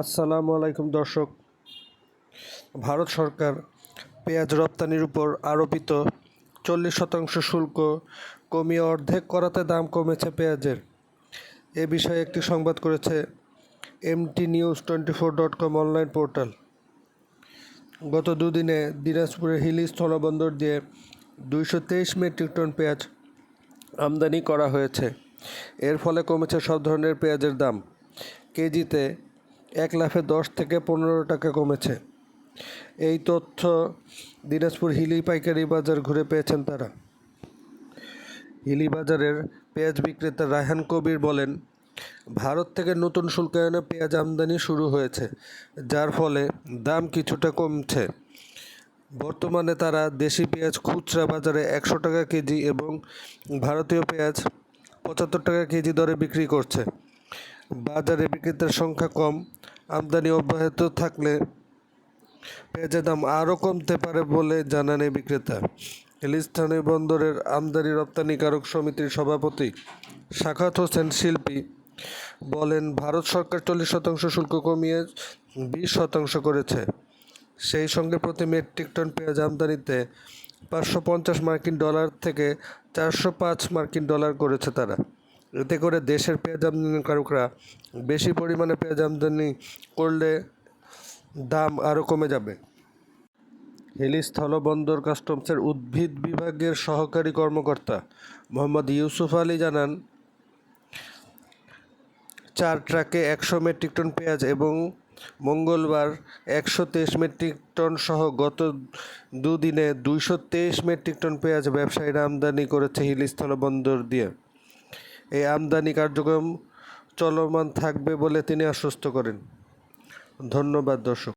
আসসালামু আলাইকুম দর্শক। ভারত সরকার পেঁয়াজ রপ্তানির উপর আরোপিত চল্লিশ শতাংশ শুল্ক কমিয়ে অর্ধেক করাতে দাম কমেছে পেঁয়াজের। এ বিষয়ে একটি সংবাদ করেছে MT news twenty four dot com online portal. গত দুদিনে দিনাজপুরের হিলি স্থলবন্দর দিয়ে দুইশো তেইশ মেট্রিক টন পেঁয়াজ আমদানি করা হয়েছে। এর ফলে কমেছে সব ধরনের পেঁয়াজের দাম। কেজিতে এক লাফে দশ থেকে পনেরো টাকা কমেছে। এই তথ্য দিনাজপুর হিলি পাইকারি বাজার ঘুরে পেয়েছেন তারা। হিলি বাজারের পেঁয়াজ বিক্রেতা রায়হান কবির বলেন, ভারত থেকে নতুন শুল্কায়নে পেঁয়াজ আমদানি শুরু হয়েছে, যার ফলে দাম কিছুটা কমছে। বর্তমানে তারা দেশি পেঁয়াজ খুচরা বাজারে একশো টাকা কেজি এবং ভারতীয় পেঁয়াজ পঁচাত্তর টাকা কেজি দরে বিক্রি করছে। বাজারে বিক্রেতার সংখ্যা কম, আমদানি অব্যাহত থাকলে পেঁয়াজের দাম আরও কমতে পারে বলে জানান এই বিক্রেতা। হিলিস্থানীয় বন্দরের আমদানি রপ্তানিকারক সমিতির সভাপতি শাখাত হোসেন শিল্পী বলেন, ভারত সরকার চল্লিশ শতাংশ শুল্ক কমিয়ে বিশ শতাংশ করেছে। সেই সঙ্গে প্রতি মেট্রিক টন পেঁয়াজ আমদানিতে পাঁচশো পঞ্চাশ মার্কিন ডলার থেকে চারশো পাঁচ মার্কিন ডলার করেছে তারা। এতে করে দেশের পেঁয়াজ আমদানিকারকরা বেশি পরিমাণে পেঁয়াজ আমদানি করলে দাম আরও কমে যাবে। হিলি স্থলবন্দর কাস্টমসের উদ্ভিদ বিভাগের সহকারী কর্মকর্তা মোহাম্মদ ইউসুফ আলী জানান, চার ট্রাকে একশো মেট্রিক টন পেঁয়াজ এবং মঙ্গলবার একশো তেইশ মেট্রিক টন সহ গত দুদিনে দুইশো তেইশ মেট্রিক টন পেঁয়াজ ব্যবসায়ীরা আমদানি করেছে হিলি স্থলবন্দর দিয়ে। এই আমদানি কার্যক্রম চলমান থাকবে বলে তিনি আশ্বস্ত করেন। ধন্যবাদ দর্শক।